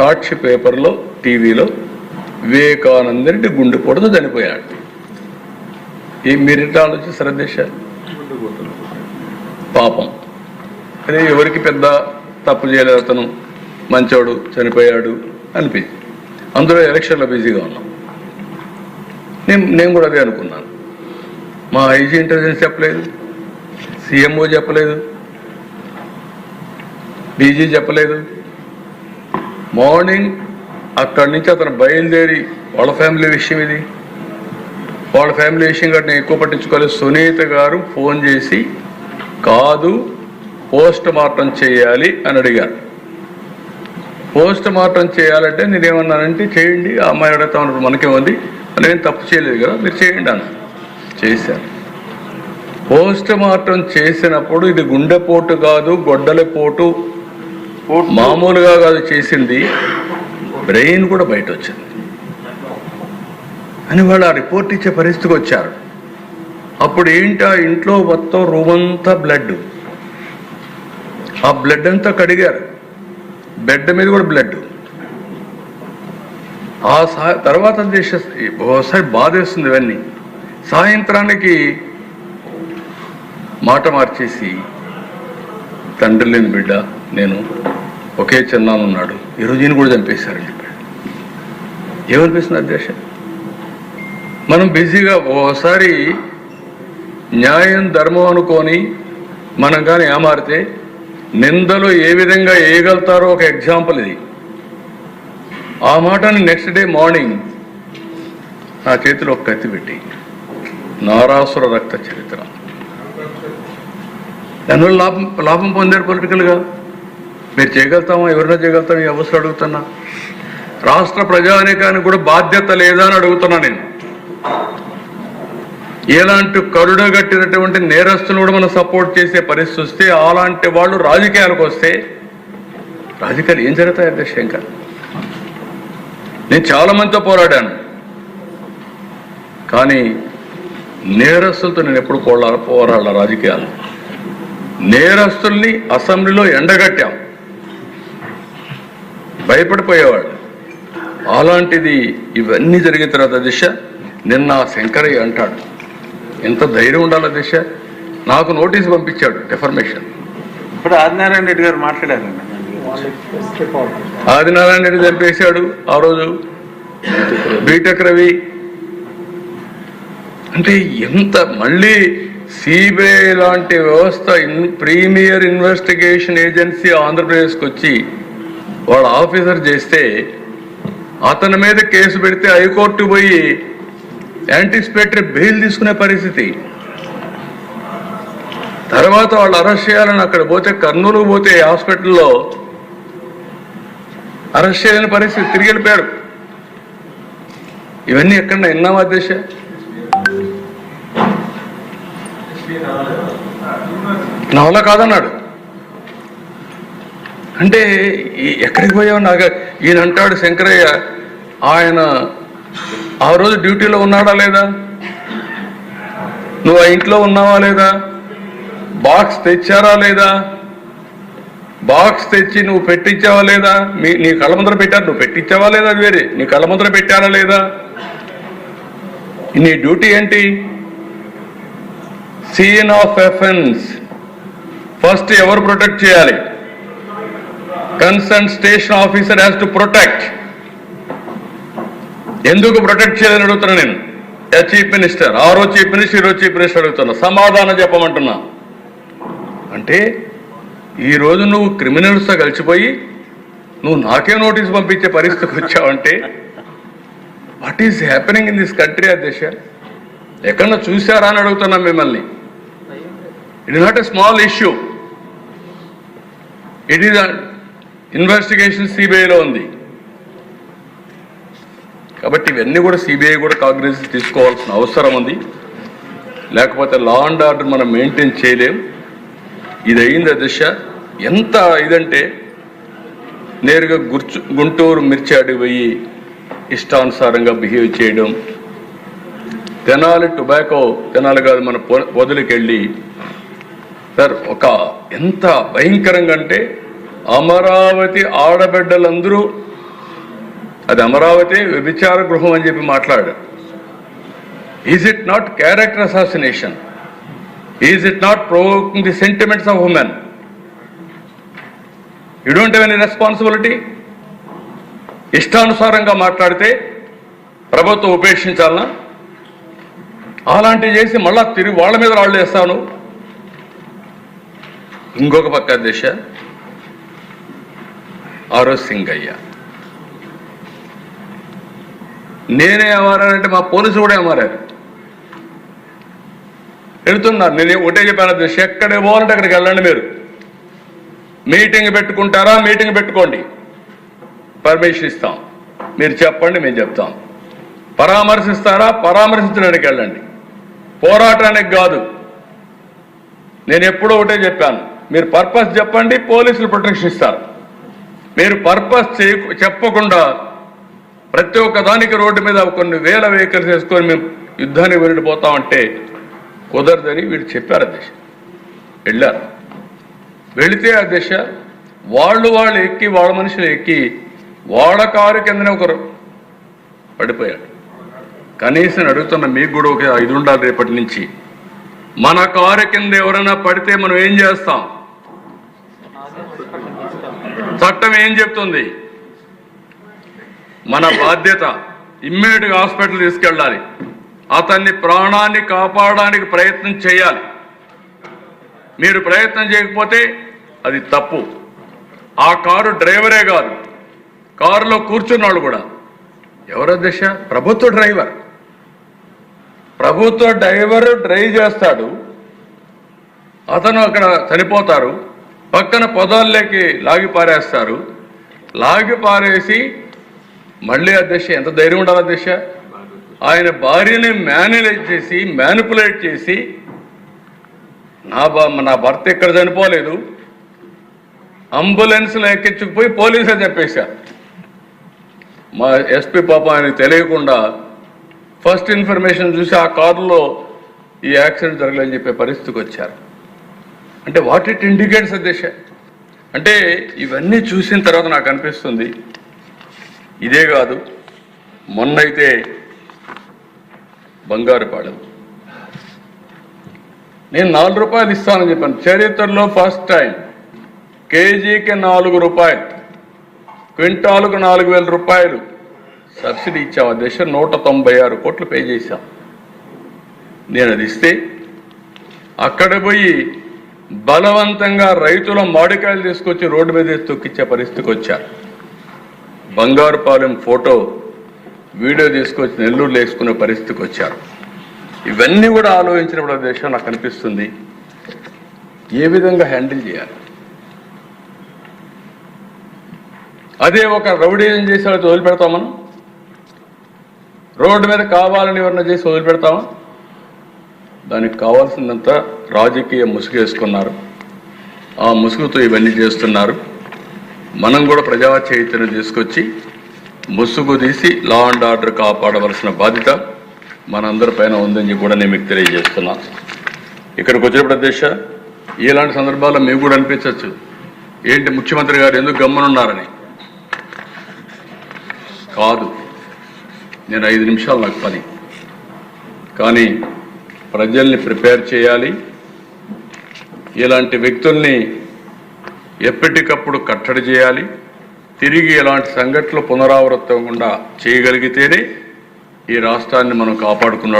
సాక్షి పేపర్లో టీవీలో వివేకానంద రెడ్డి గుండెపోటుతో చనిపోయాడు. ఈ మీరింట ఆలోచిస్తారు అధ్యక్ష పాపం. అదే ఎవరికి పెద్ద తప్పు చేయలేదు అతను? మంచోడు చనిపోయాడు అనిపించింది. అందులో ఎలక్షన్లో బిజీగా ఉన్నాం. నేను నేను కూడా అదే అనుకున్నాను. మా ఐజీ ఇంటెలిజెన్స్ చెప్పలేదు సీఎంఓ చెప్పలేదు డీజీ చెప్పలేదు మార్నింగ్ అక్కడి నుంచి అతను బయలుదేరి వాళ్ళ ఫ్యామిలీ విషయం ఇది. వాళ్ళ ఫ్యామిలీ విషయం కాబట్టి నేను ఎక్కువ పట్టించుకోలేదు. సునీత గారు ఫోన్ చేసి కాదు పోస్ట్ మార్టం చేయాలి అని అడిగారు. పోస్ట్ మార్టం చేయాలంటే నేనేమన్నానంటే చేయండి ఆ అమ్మాయి అడుగుతా ఉన్నప్పుడు మనకేముంది? నేను తప్పు చేయలేదు కదా మీరు చేయండి అన్న చేశాను పోస్ట్ మార్టం చేసినప్పుడు ఇది గుండెపోటు కాదు గొడ్డలపోటు మామూలుగా కాదు చేసింది. బ్రెయిన్ కూడా బయట వచ్చింది అని వాళ్ళు ఆ రిపోర్ట్ ఇచ్చే పరిస్థితికి వచ్చారు. అప్పుడు ఏంటి ఆ ఇంట్లో మొత్తం రూమ్ అంతా బ్లడ్ ఆ బ్లడ్ అంతా కడిగారు. బెడ్ మీద కూడా బ్లడ్ ఆ సా తర్వాత చేసే ఒకసారి బాధేస్తుంది ఇవన్నీ. సాయంత్రానికి మాట మార్చేసి తండ్రి లేని బిడ్డ నేను ఒకే చిన్నాను ఉన్నాడు. ఈరోజు ఈయన కూడా చంపేశారని చెప్పాడు. ఏమనిపిస్తుంది అధ్యక్ష? మనం బిజీగా ఓసారి న్యాయం ధర్మం అనుకొని మనం కానీ ఏమారితే నిందలు ఏ విధంగా వేయగలుగుతారో ఒక ఎగ్జాంపుల్ ఇది. ఆ మాటని నెక్స్ట్ డే మార్నింగ్ నా చేతిలో ఒక కత్తి పెట్టి నారాసుర రక్త చరిత్ర. దానివల్ల లాభం లాభం పొందారు పొలిటికల్గా మీరు చేయగలుగుతామా? ఎవరైనా చేయగలుగుతాం ఈ అవసరం అడుగుతున్నా. రాష్ట్ర ప్రజానీకానికి కూడా బాధ్యత లేదా అని అడుగుతున్నా నేను. ఎలాంటి కరుడగట్టినటువంటి నేరస్తులు కూడా మనం సపోర్ట్ చేసే పరిస్థితి వస్తే అలాంటి వాళ్ళు రాజకీయాలకు వస్తే రాజకీయాలు ఏం జరుగుతాయి శంకర్? ఇంకా నేను చాలా మందితో పోరాడాను. కానీ నేరస్తులతో నేను ఎప్పుడు పోరాడ పోరాడాల రాజకీయాలు? నేరస్తుల్ని అసెంబ్లీలో ఎండగట్టాం. భయపడిపోయేవాళ్ళు. అలాంటిది ఇవన్నీ జరిగిన తర్వాత దిశ నిన్న శంకరయ్య అంటాడు ఎంత ధైర్యం ఉండాలి దిశ? నాకు నోటీస్ పంపించాడు డెఫర్మేషన్. ఇప్పుడు ఆదినారాయణ రెడ్డి గారు మాట్లాడారండి ఆదినారాయణ రెడ్డి చంపేశాడు ఆ రోజు. B Tech Ravi. అంటే ఎంత మళ్ళీ సిబిఐ లాంటి వ్యవస్థ ఇన్ ప్రీమియర్ ఇన్వెస్టిగేషన్ ఏజెన్సీ ఆంధ్రప్రదేశ్కి వచ్చి వాళ్ళ ఆఫీసర్ చేస్తే అతని మీద కేసు పెడితే హైకోర్టు పోయి యాంటిసిపేటరీ బెయిల్ తీసుకునే పరిస్థితి. తర్వాత వాళ్ళు అరెస్ట్ చేయాలని అక్కడ పోతే కర్నూలు పోతే హాస్పిటల్లో అరెస్ట్ చేయని పరిస్థితి తిరిగి వెళ్ళిపోయారు ఇవన్నీ ఎక్కడ విన్నామా దేశ నా వల్ల కాదన్నాడు. అంటే ఎక్కడికి పోయావు? నాకు ఈయన అంటాడు శంకరయ్య ఆయన ఆ రోజు డ్యూటీలో ఉన్నాడా లేదా? నువ్వు ఆ ఇంట్లో ఉన్నావా లేదా? బాక్స్ తెచ్చారా లేదా? బాక్స్ తెచ్చి నువ్వు పెట్టించావా లేదా? మీ నీ కళ్ళ ముందర పెట్టారు. నువ్వు పెట్టించావా లేదా అది వేరే? నీ కళ్ళ ముందర పెట్టారా లేదా? నీ డ్యూటీ ఏంటి? Scene of offence. ఫస్ట్ ఎవరు ప్రొటెక్ట్ చేయాలి? Concern station officer has to protect ఎందుకు ప్రొటెక్ట్ చేయాలని అడుగుతున్నా నేను? చీఫ్ మినిస్టర్ ఆ రోజు చీఫ్ మినిస్టర్ ఈరోజు చీఫ్ మినిస్టర్ అడుగుతున్నా? సమాధానం చెప్పమంటున్నా. అంటే ఈ రోజు నువ్వు క్రిమినల్స్తో కలిసిపోయి నువ్వు నాకే నోటీస్ పంపించే పరిస్థితికి వచ్చావంటే what is happening in this country అధ్యక్ష? ఎక్కడన్నా చూసారా అని అడుగుతున్నా మిమ్మల్ని. It is not a small issue it is investigation సిబిఐలో ఉంది. కాబట్టి ఇవన్నీ కూడా సిబిఐ కూడా కాంగ్రెస్ తీసుకోవాల్సిన అవసరం ఉంది. లేకపోతే లా అండ్ ఆర్డర్ మనం మెయింటైన్ చేయలేం. ఇది అయింది దిశ? ఎంత ఇదంటే నేరుగా గుర్చు గుంటూరు మిర్చి అడిగిపోయి ఇష్టానుసారంగా బిహేవ్ చేయడం. తెనాలి టొబాకో తెనాలి కాదు మన పొ- పొదలకి వెళ్ళి సార్ ఒక ఎంత భయంకరంగా అంటే అమరావతి ఆడబిడ్డలందరూ అది అమరావతి వ్యభిచార గృహం అని చెప్పి మాట్లాడారు. Is it not character assassination is it not provoking the sentiments of women you don't have any responsibility ఇష్టానుసారంగా మాట్లాడితే ప్రభుత్వం ఉపేక్షించాలనా? అలాంటివి చేసి మళ్ళా తిరిగి వాళ్ళ మీద రాళ్ళు వేస్తాను ఇంకొక పక్క దిశ ఆరో సింగయ్య నేనే ఏమారానంటే మా పోలీసు కూడా ఏమారారు వెళుతున్నారు. నేను ఒకటే చెప్పాను దిశ ఎక్కడ పోవాలంటే అక్కడికి వెళ్ళండి మీరు. మీటింగ్ పెట్టుకుంటారా? మీటింగ్ పెట్టుకోండి. పర్మిషన్ ఇస్తాం. మీరు చెప్పండి మేము చెప్తాం. పరామర్శిస్తారా? పరామర్శించడానికి వెళ్ళండి. పోరాటానికి కాదు. నేను ఎప్పుడో ఒకటే చెప్పాను. మీరు పర్పస్ చెప్పండి పోలీసులు ప్రొటెక్షన్ ఇస్తారు. మీరు పర్పస్ చేయ చెప్పకుండా ప్రతి ఒక్క దానికి రోడ్డు మీద కొన్ని వేల వెహికల్స్ వేసుకొని మేము యుద్ధానికి వెళ్ళిపోతామంటే కుదరదని వీళ్ళు చెప్పారు అధ్యక్ష వెళ్ళారు. వెళితే ఆ దిశ వాళ్ళు వాళ్ళు ఎక్కి వాళ్ళ మనుషులు ఎక్కి వాళ్ళ కారు కిందనే ఒకరు పడిపోయాడు కనీసం అడుగుతున్న మీకు కూడా ఒక ఐదు ఉండాలి రేపటి నుంచి. మన కారు కింద ఎవరైనా పడితే మనం ఏం చేస్తాం? చట్టం ఏం చెప్తుంది? మన బాధ్యత ఇమ్మీడియట్గా హాస్పిటల్ తీసుకెళ్ళాలి. అతన్ని ప్రాణాన్ని కాపాడడానికి ప్రయత్నం చేయాలి. మీరు ప్రయత్నం చేయకపోతే అది తప్పు. ఆ కారు డ్రైవరే కాదు. కారులో కూర్చున్నాడు కూడా. ఎవరు దిశ ప్రభుత్వ డ్రైవర్. ప్రభుత్వ డ్రైవర్ డ్రైవ్ చేస్తాడు. అతను అక్కడ చనిపోతారు. పక్కన పొదాల్లోకి లాగి పారేస్తారు. లాగి పారేసి మళ్ళీ అధ్యక్ష ఎంత ధైర్యం ఉండాలి అధ్యక్ష ఆయన భార్యని మేనేజ్ చేసి మ్యానిపులేట్ చేసి నా నా భర్త ఇక్కడ చనిపోలేదు? అంబులెన్స్లో ఎక్కించుకుపోయి పోలీసులు చెప్పేశా. మా ఎస్పీ పాప ఆయనకు తెలియకుండా ఫస్ట్ ఇన్ఫర్మేషన్ చూసి ఆ కారులో ఈ యాక్సిడెంట్ జరగలేదని చెప్పే పరిస్థితికి వచ్చారు. అంటే వాట్ ఇట్ ఇండికేట్స్ దిశ అంటే ఇవన్నీ చూసిన తర్వాత నాకు అనిపిస్తుంది ఇదే కాదు మొన్నైతే బంగారుపాడు నేను నాలుగు రూపాయలు ఇస్తానని చెప్పాను. చరిత్రలో ఫస్ట్ టైం కేజీకి నాలుగు రూపాయలు క్వింటాలకు నాలుగు వేల రూపాయలు సబ్సిడీ ఇచ్చాం ఆ దేశం నూట తొంభై ఆరు కోట్లు పే చేశాం. నేను అది ఇస్తే అక్కడ పోయి బలవంతంగా రైతుల మామిడికాయలు తీసుకొచ్చి రోడ్డు మీద తొక్కిచ్చే పరిస్థితికి వచ్చారు. బంగారుపాలెం ఫోటో వీడియో తీసుకొచ్చి నెల్లూరులో వేసుకునే పరిస్థితికి వచ్చారు. ఇవన్నీ కూడా ఆలోచించినప్పుడు దేశం నాకు అనిపిస్తుంది. ఏ విధంగా హ్యాండిల్ చేయాలి? అదే ఒక రౌడీజం చేసి వాళ్ళకి వదిలిపెడతాం మనం? రోడ్డు మీద కావాలని ఎవరన్నా చేసి వదిలిపెడతామా దానికి కావాల్సినంత రాజకీయ ముసుగు వేసుకున్నారు. ఆ ముసుగుతో ఇవన్నీ చేస్తున్నారు. మనం కూడా ప్రజా చైతన్యం తీసుకొచ్చి ముసుగు తీసి లా అండ్ ఆర్డర్ కాపాడవలసిన బాధ్యత మనందరి పైన ఉందని కూడా నేను మీకు తెలియజేస్తున్నా. ఇక్కడికి వచ్చినప్పుడు ప్రదేశ ఇలాంటి సందర్భాల్లో మీకు కూడా అనిపించవచ్చు. ఏంటి ముఖ్యమంత్రి గారు ఎందుకు గమ్మనున్నారని? కాదు. నేను ఐదు నిమిషాలు నాకు పని. కానీ ప్రజల్ని ప్రిపేర్ చేయాలి. ఇలాంటి వ్యక్తుల్ని ఎప్పటికప్పుడు కట్టడి చేయాలి. తిరిగి ఇలాంటి సంఘటనలు పునరావృతం చేయగలిగితేనే ఈ రాష్ట్రాన్ని మనం కాపాడుకున్న